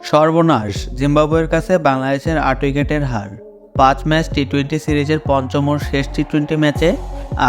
সর্বনাশ, জিম্বাবুয়ের কাছে বাংলাদেশের আট উইকেটের হার। পাঁচ ম্যাচ টি টোয়েন্টি সিরিজের পঞ্চম ও শেষ টি টোয়েন্টি ম্যাচে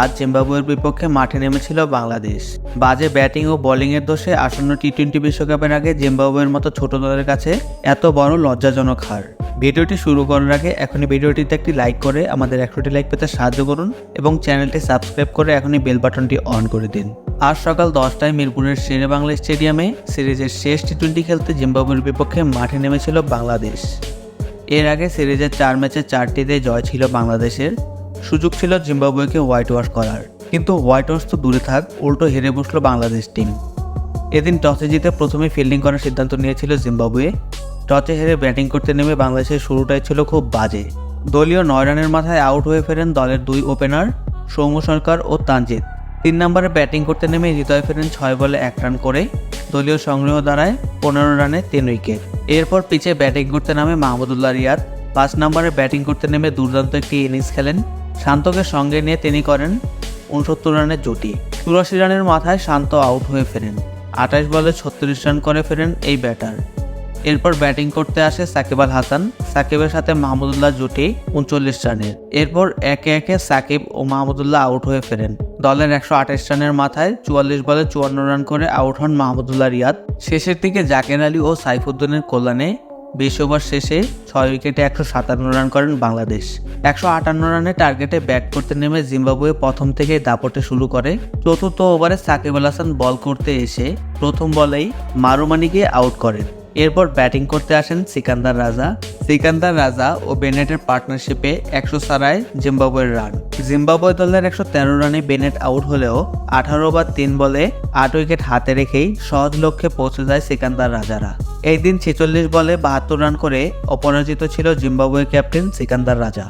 আজ জিম্বাবুয়ের বিপক্ষে মাঠে নেমেছিল বাংলাদেশ। বাজে ব্যাটিং ও বোলিংয়ের দোষে আসন্ন টি টোয়েন্টি বিশ্বকাপের আগে জিম্বাবুয়ের মতো ছোট দলের কাছে এত বড় লজ্জাজনক হার। ভিডিওটি শুরু করার আগে এখনই ভিডিওটিতে একটি লাইক করে আমাদের একশোটি লাইক পেতে সাহায্য করুন এবং চ্যানেলটি সাবস্ক্রাইব করে এখনই বেল বাটনটি অন করে দিন। আজ সকাল দশটায় মিরপুরের শেরে বাংলা স্টেডিয়ামে সিরিজের শেষ টি টোয়েন্টি খেলতে জিম্বাবুয়ের বিপক্ষে মাঠে নেমেছিল বাংলাদেশ। এর আগে সিরিজের চার ম্যাচে চারটিতে জয় ছিল বাংলাদেশের। সুযোগ ছিল জিম্বাবুয়েকে হোয়াইট ওয়াশ করার। কিন্তু হোয়াইট ওয়াশ তো দূরে থাক, উল্টো হেরে বসল বাংলাদেশ টিম এদিন টসে জিতে প্রথমে ফিল্ডিং করার সিদ্ধান্ত নিয়েছিল জিম্বাবুয়ে। টসে হেরে ব্যাটিং করতে নেমে বাংলাদেশের শুরুটাই ছিল খুব বাজে। দলীয় নয় রানের মাথায় আউট হয়ে ফেরেন দলের দুই ওপেনার সৌম্য সরকার ও তানজিৎ। তিন নম্বরে ব্যাটিং করতে নেমে হৃদয় ফেরেন ছয় বলে এক রান করে দলীয় সংগ্রহ দাঁড়ায় পনেরো রানে তিন উইকেট। এরপর পিচে ব্যাটিং করতে নামে মাহমুদুল্লাহ রিয়াদ। পাঁচ নম্বরে ব্যাটিং করতে নেমে দুর্দান্ত একটি ইনিংস খেলেন। শান্তকে সঙ্গে নিয়ে তিনি করেন উনসত্তর রানের জুটি। চুরাশি রানের মাথায় শান্ত আউট হয়ে ফেরেন। আঠাশ বলে ছত্রিশ রান করে ফেরেন এই ব্যাটার। এরপর ব্যাটিং করতে আসে সাকিব আল হাসান। সাকিবের সাথে মাহমুদুল্লাহ জুটি উনচল্লিশ রানের। এরপর একে একে সাকিব ও মাহমুদুল্লাহ আউট হয়ে ফেরেন। দলের একশো আঠাশ রানের মাথায় চুয়াল্লিশ বলে চুয়ান্ন রান করে আউট হন মাহমুদুল্লাহ রিয়াদ। শেষের দিকে জাকের আলী ও সাইফুদ্দিনের কল্যাণে বিশ ওভার শেষে ছয় উইকেটে একশো সাতান্ন রান করেন বাংলাদেশ। একশো আটান্ন রানের টার্গেটে ব্যাট করতে নেমে জিম্বাবুয়ে প্রথম থেকেই দাপটে শুরু করে। চতুর্থ ওভারে সাকিব আল হাসান বল করতে এসে প্রথম বলেই মারুমানিকে আউট করেন। এরপর ব্যাটিং করতে আসেন সিকান্দার রাজা। সিকান্দার রাজা ও বেনেটের পার্টনারশিপে একশো সারায় জিম্বাবুয়ের রান। জিম্বাবুয়ে দলের একশো তেরো রানে বেনেট আউট হলেও আঠারো ওভার তিন বলে আট উইকেট হাতে রেখেই সহজ লক্ষ্যে পৌঁছে যায় সিকান্দার রাজারা। এই দিন ছেচল্লিশ বলে বাহাত্তর রান করে অপরাজিত ছিল জিম্বাবুয়ে ক্যাপ্টেন সিকান্দার রাজা।